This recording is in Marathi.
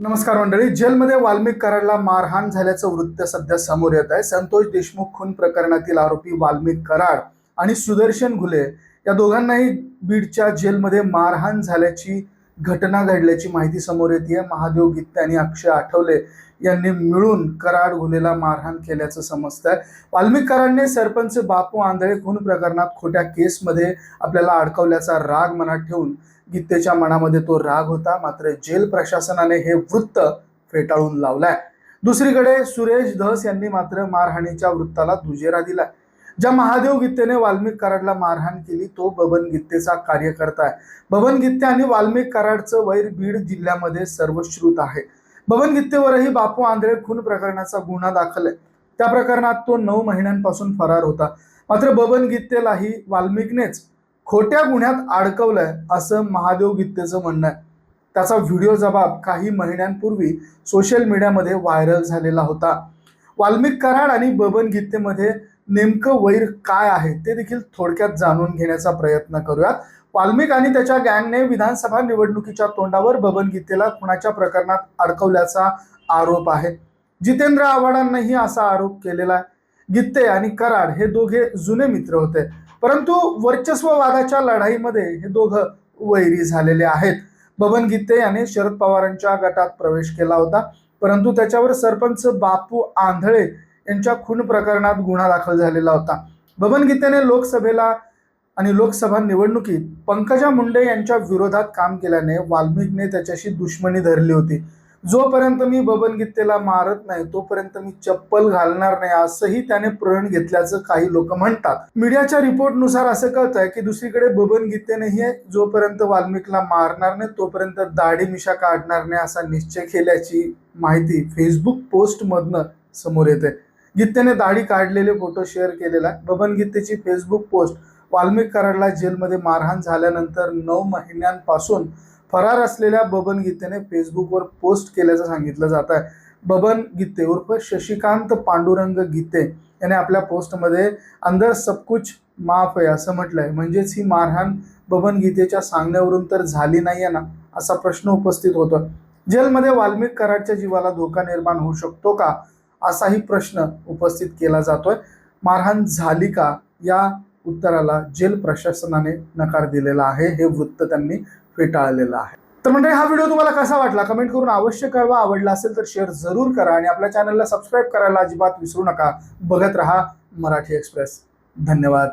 नमस्कार मंडळी. जेलमध्ये वाल्मिक कराडला मारहाण झाल्याचं वृत्त सध्या समोर येत आहे. संतोष देशमुख खून प्रकरणातील आरोपी वाल्मिक कराड आणि सुदर्शन घुले या दोघांनाही बीडच्या जेलमध्ये मारहाण झाल्याची घटना घडल्याची माहिती समोर येते महादेव गित्ते आणि अक्षय आठवले यांनी मिळून कराड घुलेला मारहाण केल्याचं समजतंय. वाल्मिक कराडने सरपंच बापू आंधळे खून प्रकरणात खोट्या केसमध्ये आपल्याला अडकवल्याचा राग मनात ठेवून गीतेच्या मनामध्ये तो राग होता मात्र जेल प्रशासनाने हे वृत्त फेटाळून लावलाय. दुसरीकडे सुरेश धस यांनी मात्र मारहाणीच्या वृत्ताला दुजेरा दिलाय. ज्या महादेव गीतेने वाल्मिक कराडला मारहाण केली तो बबन गीतेचा कार्यकर्ता आहे. बबन गीते आणि वाल्मिक कराडचं वैर बीड जिल्ह्यामध्ये सर्वश्रुत आहे. बबन गीतेवरही बापू आंधळे खून प्रकरणाचा गुन्हा दाखल आहे त्या प्रकरणात तो नऊ महिन्यांपासून फरार होता. मात्र बबन गीतेलाही वाल्मिकनेच खोट्या गुन्ह्यात अडकवलंय असं महादेव गित्तेचं म्हणणं आहे. त्याचा व्हिडिओ जबाब काही महिन्यांपूर्वी सोशल मीडियामध्ये व्हायरल झालेला होता. वाल्मिक कराड आणि बबन गीतेमध्ये नेमकं वैर काय आहे ते देखील थोडक्यात जाणून घेण्याचा प्रयत्न करूयात. वाल्मिक आणि त्याच्या गँगने विधानसभा निवडणुकीच्या तोंडावर बबन गीतेला खुणाच्या प्रकरणात अडकवल्याचा आरोप आहे? जितेंद्र आव्हाडांनाही असा आरोप केलेला आहे. गित्ते आणि कराड हे दोघे जुने मित्र होते. परंतु वर्चस्ववादाच्या लढाईमध्ये हे दोघं वैरी झालेले आहेत. बबन गीते याने शरद पवारांच्या गटात प्रवेश केला होता. परंतु त्याच्यावर सरपंच बापू आंधळे यांच्या खून प्रकरणात गुन्हा दाखल झालेला होता. बबन गीतेने लोकसभेला आणि लोकसभा निवडणुकीत पंकजा मुंडे यांच्या विरोधात काम केल्याने वाल्मिकने त्याच्याशी दुश्मनी धरली होती. जोपर्यंत मी बबन गीतेला मारत नाही तोपर्यंत मी चप्पल घालणार नाही असंही त्याने प्रण घेतल्याचं काही लोक म्हणतात. मीडियाच्या रिपोर्टनुसार असं कळत आहे की दुसरीकडे बबन गीतेनेही जोपर्यंत वाल्मिकला मारणार नाही तोपर्यंत दाढी मिशा काढणार नाही असा निश्चय केल्याची माहिती फेसबुक पोस्टमधनं समोर येते गीतेने दाढी काढलेले फोटो शेअर केलेला आहे. बबन गीतेची फेसबुक पोस्ट वाल्मिक कराडला जेलमध्ये मारहाण झाल्यानंतर नऊ महिन्यांपासून फरार असलेल्या बबन गीतेने फेसबुकवर पोस्ट केल्याचं सांगितलं जात आहे. बबन गीते उर्फ शशिकांत पांडुरंग गीते याने आपल्या पोस्टमध्ये अंदर सबकुच माफ आहे असं म्हटलंय. म्हणजेच ही मारहाण बबन गीतेच्या सांगण्यावरून तर झाली नाहीये ना असा प्रश्न उपस्थित होतो. जेलमध्ये वाल्मिक कराडच्या जीवाला धोका निर्माण होऊ शकतो का असाही प्रश्न उपस्थित केला जातोय. मारहाण झाली का या उत्तराला जेल प्रशासनाने नकार दिलेला आहे हे वृत्त त्यांनी फेटाळलेला आहे. तर म्हणजे हा व्हिडिओ तुम्हाला कसा वाटला? कमेंट करून अवश्य कळवा. आवडला असेल तर शेअर जरूर करा आणि आपल्या चॅनलला सबस्क्राईब करायला अजिबात विसरू नका. बघत रहा मराठी एक्सप्रेस. धन्यवाद.